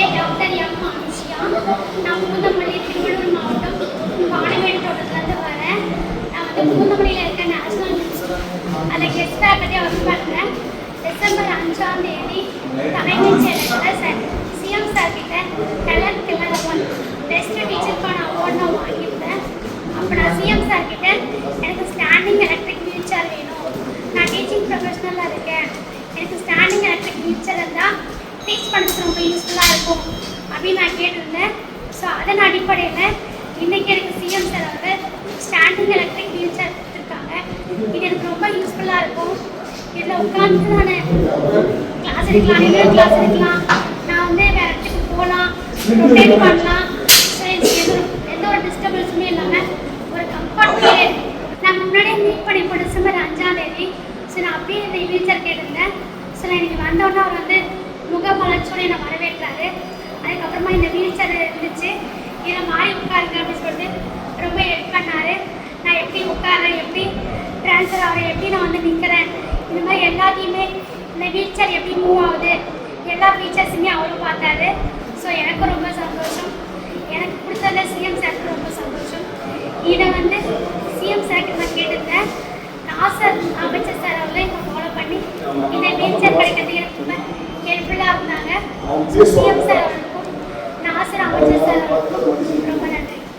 பேர் doctor M Anushiya நான் பூந்தமல்லி திருவள்ளூர் மாவட்டம் பானவேடு தோட்டத்துலேருந்து வரேன். நான் வந்து பூந்தமல்லியில் இருக்க நேஷனல் இன்ஸ்டியூட் அதில் கெஸ்ட் ஃபேக்கல்ட்டியாக ஒர்க் பண்ணுறேன் டிசம்பர் அஞ்சாம் தேதி தலைமைச் செயலகத்தில் சார் சிஎம் சார் கிட்ட கலர் கிளர் ஒன் பெஸ்ட் டீச்சருக்கான அவார்ட் நான் வாங்கியிருந்தேன். அப்போ நான் சிஎம் சார் கிட்ட எனக்கு ஸ்டாண்ட் எலக்ட்ரிக் வீல் சேர் வேணும் நான் டீச்சிங் ப்ரொஃபஷனலாக இருக்கேன் எனக்கு ஸ்டாண்டிங் எலக்ட்ரிக் வீல் சேர் இருந்தால் டீச் பண்ணுறது ரொம்ப யூஸ்ஃபுல்லாக இருக்கும் அப்படின்னு நான் கேட்டிருந்தேன். ஸோ அதன் அடிப்படையில் இன்றைக்கி எனக்கு சிஎம் சார் வந்து ஸ்டாண்டிங் எலக்ட்ரிக் வீல் சேர் கொடுத்துருக்காங்க. இது எனக்கு ரொம்ப யூஸ்ஃபுல்லாக இருக்கும். இதில் உட்காந்து நான் கிளாஸ் எடுக்கலாம் ரெகுலர் கிளாஸ் எடுக்கலாம். நான் வந்து வேறு இடத்துக்கு போகலாம் ரொட்டேட் பண்ணலாம். ஸோ எனக்கு எந்த ஒரு எந்த ஒரு டிஸ்டர்பன்ஸுமே இல்லாமல் ஒரு கம்ஃபர்ட்லேயே நான் முன்னாடியே மீட் பண்ணி டிசம்பர் அஞ்சாம் தேதி. ஸோ நான் அப்படியே இந்த வீச்சர் கேட்டிருந்தேன். ஸோ நான் இன்னைக்கு வந்தோடனே அவர் வந்து முக முகமலர்ச்சியோட என்னை வரவேற்றாரு. அதுக்கப்புறமா இந்த வீல்சேர் இருந்துச்சு. இதில் மாறி உட்காருங்க அப்படின்னு சொல்லிட்டு ரொம்ப ஹெல்ப் பண்ணார். நான் எப்படி உட்காரேன் எப்படி ட்ரான்ஸ்ஃபர் ஆகிறேன் எப்படி நான் வந்து நிற்கிறேன் இந்த மாதிரி எல்லாத்தையுமே இந்த வீல்சேர் எப்படி மூவ் ஆகுது எல்லா ஃபீச்சர்ஸுமே அவரும் பார்த்தாரு. ஸோ எனக்கும் ரொம்ப சந்தோஷம். எனக்கு பிடிச்சதில் சிஎம் சாருக்கு ரொம்ப சந்தோஷம். இதை வந்து சிஎம் சாருக்கு நான் கேட்டிருந்தேன். நாசர் அமைச்சர் சார் அவர்களே இப்போ ஃபாலோ பண்ணி இந்த చేస్తున్నాగా సీఎం సార్ వరకు నాసర్ అమలు చేస్తారు